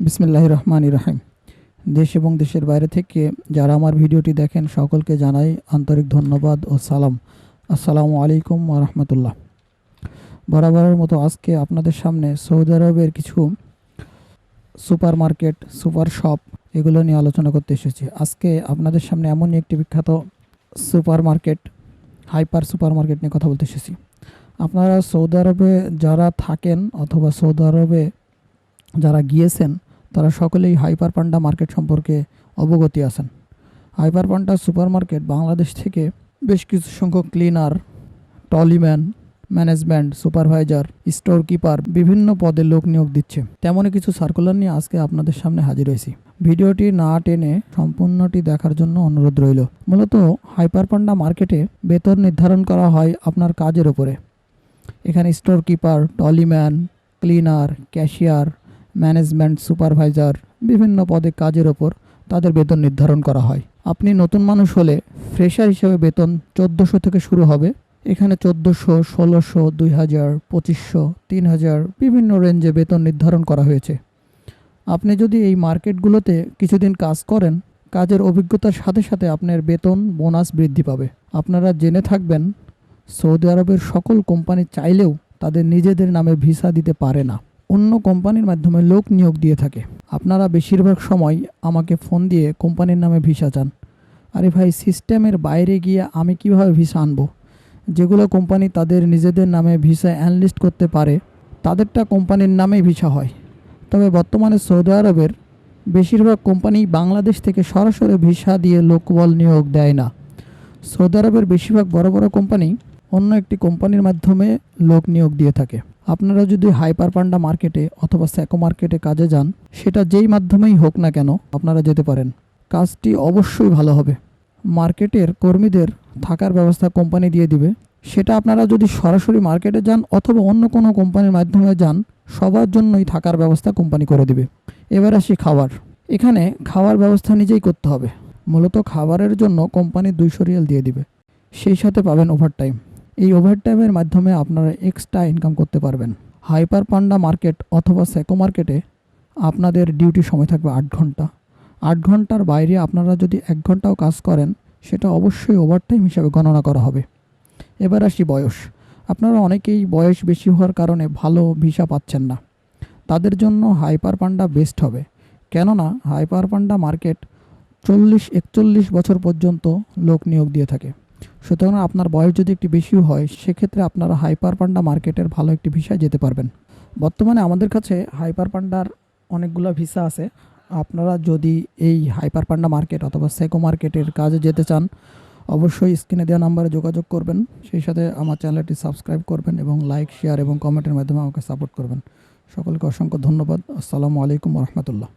বিসমিল্লাহ রহমান রাহিম দেশ এবং দেশের বাইরে থেকে যারা আমার ভিডিওটি দেখেন, সকলকে জানাই আন্তরিক ধন্যবাদ ও সালাম। আসসালামু আলাইকুম রহমতুল্লাহ। বরাবরের মতো আজকে আপনাদের সামনে সৌদি আরবের কিছু সুপার মার্কেট সুপার শপ এগুলো নিয়ে আলোচনা করতে এসেছি। আজকে আপনাদের সামনে এমনই একটি বিখ্যাত supermarket hyper supermarket নিয়ে কথা বলতে এসেছি। আপনারা সৌদি আরবে যারা থাকেন অথবা সৌদি আরবে যারা গিয়েছেন, তারা সকলেই হাইপার পান্ডা মার্কেট সম্পর্কে অবগতি আছেন। Hyper Panda supermarket Bangladesh থেকে বেশ কিছু সংখ্যক cleaner, tallyman, management, supervisor storekeeper বিভিন্ন পদে লোক নিয়োগ দিচ্ছে। তেমনই কিছু সার্কুলার নিয়ে আজকে আপনাদের সামনে হাজির হয়েছি। ভিডিওটি না টেনে সম্পূর্ণটি দেখার জন্য অনুরোধ রইল। মূলত হাইপার পান্ডা মার্কেটে বেতন নির্ধারণ করা হয় আপনার কাজের উপরে। এখানে storekeeper tallyman, cleaner, cashier management supervisor বিভিন্ন পদে কাজের ওপর তাদের বেতন নির্ধারণ করা হয়। আপনি নতুন মানুষ হলে ফ্রেশার হিসেবে বেতন চোদ্দোশো থেকে শুরু হবে। এখানে চোদ্দোশো, ষোলোশো দুই হাজার পঁচিশশো তিন হাজার বিভিন্ন রেঞ্জে বেতন নির্ধারণ করা হয়েছে। আপনি যদি এই মার্কেটগুলোতে কিছুদিন কাজ করেন, কাজের অভিজ্ঞতার সাথে সাথে আপনার বেতন, বোনাস বৃদ্ধি পাবে। আপনারা জেনে থাকবেন, সৌদি আরবের সকল কোম্পানি চাইলেও তাদের নিজেদের নামে ভিসা দিতে পারে না। অন্য কোম্পানির মাধ্যমে লোক নিয়োগ দিয়ে থাকে। আপনারা বেশিরভাগ সময় আমাকে ফোন দিয়ে কোম্পানির নামে ভিসা চান। আরে ভাই, সিস্টেমের বাইরে গিয়ে আমি কীভাবে ভিসা আনব? যেগুলো কোম্পানি তাদের নিজেদের নামে ভিসা অ্যানলিস্ট করতে পারে, তাদেরটা কোম্পানির নামেই ভিসা হয়। তবে বর্তমানে সৌদি আরবের বেশিরভাগ কোম্পানি বাংলাদেশ থেকে সরাসরি ভিসা দিয়ে লোকবল নিয়োগ দেয় না। সৌদি আরবের বেশিরভাগ বড় বড় কোম্পানি অন্য একটি কোম্পানির মাধ্যমে লোক নিয়োগ দিয়ে থাকে। আপনারা যদি হাইপার পান্ডা মার্কেটে অথবা স্যাকো মার্কেটে কাজে যান, সেটা যেই মাধ্যমেই হোক না কেন আপনারা যেতে পারেন। কাজটি অবশ্যই ভালো হবে। মার্কেটের কর্মীদের থাকার ব্যবস্থা কোম্পানি দিয়ে দিবে। সেটা আপনারা যদি সরাসরি মার্কেটে যান অথবা অন্য কোনো কোম্পানির মাধ্যমে যান, সবার জন্যই থাকার ব্যবস্থা কোম্পানি করে দিবে। এবার আসি খাবার। এখানে খাওয়ার ব্যবস্থা নিজেই করতে হবে। মূলত খাবারের জন্য কোম্পানি দুইশো রিয়াল দিয়ে দিবে। সেই সাথে পাবেন ওভারটাইম। এই ওভারটাইমের মাধ্যমে আপনারা এক্সট্রা ইনকাম করতে পারবেন। হাইপার পান্ডা মার্কেট অথবা সেকো মার্কেটে আপনাদের ডিউটি সময় থাকবে আট ঘণ্টা। আট ঘণ্টার বাইরে আপনারা যদি এক ঘন্টাও কাজ করেন, সেটা অবশ্যই ওভারটাইম হিসাবে গণনা করা হবে। এবার আসি বয়স। আপনারা অনেকেই বয়স বেশি হওয়ার কারণে ভালো ভিসা পাচ্ছেন না। তাদের জন্য হাইপার পান্ডা বেস্ট হবে। কেননা হাইপার পান্ডা মার্কেট চল্লিশ একচল্লিশ বছর পর্যন্ত লোক নিয়োগ দিয়ে থাকে। সুতরাং আপনার বয়স যদি একটু বেশি হয়, সেক্ষেত্রে আপনারা হাইপার পান্ডা মার্কেটের ভালো একটি ভিসায় যেতে পারবেন। বর্তমানে আমাদের কাছে হাইপার পান্ডার অনেকগুলো ভিসা আছে। আপনারা যদি এই হাইপার পান্ডা মার্কেট অথবা সেকো মার্কেটের কাজে যেতে চান, অবশ্যই স্ক্রিনে দেওয়া নাম্বারে যোগাযোগ করবেন। সেই সাথে আমার চ্যানেলটি সাবস্ক্রাইব করবেন এবং লাইক, শেয়ার এবং কমেন্টের মাধ্যমে আমাকে সাপোর্ট করবেন। সকলকে অসংখ্য ধন্যবাদ। আসসালামু আলাইকুম রহমতুল্লাহ।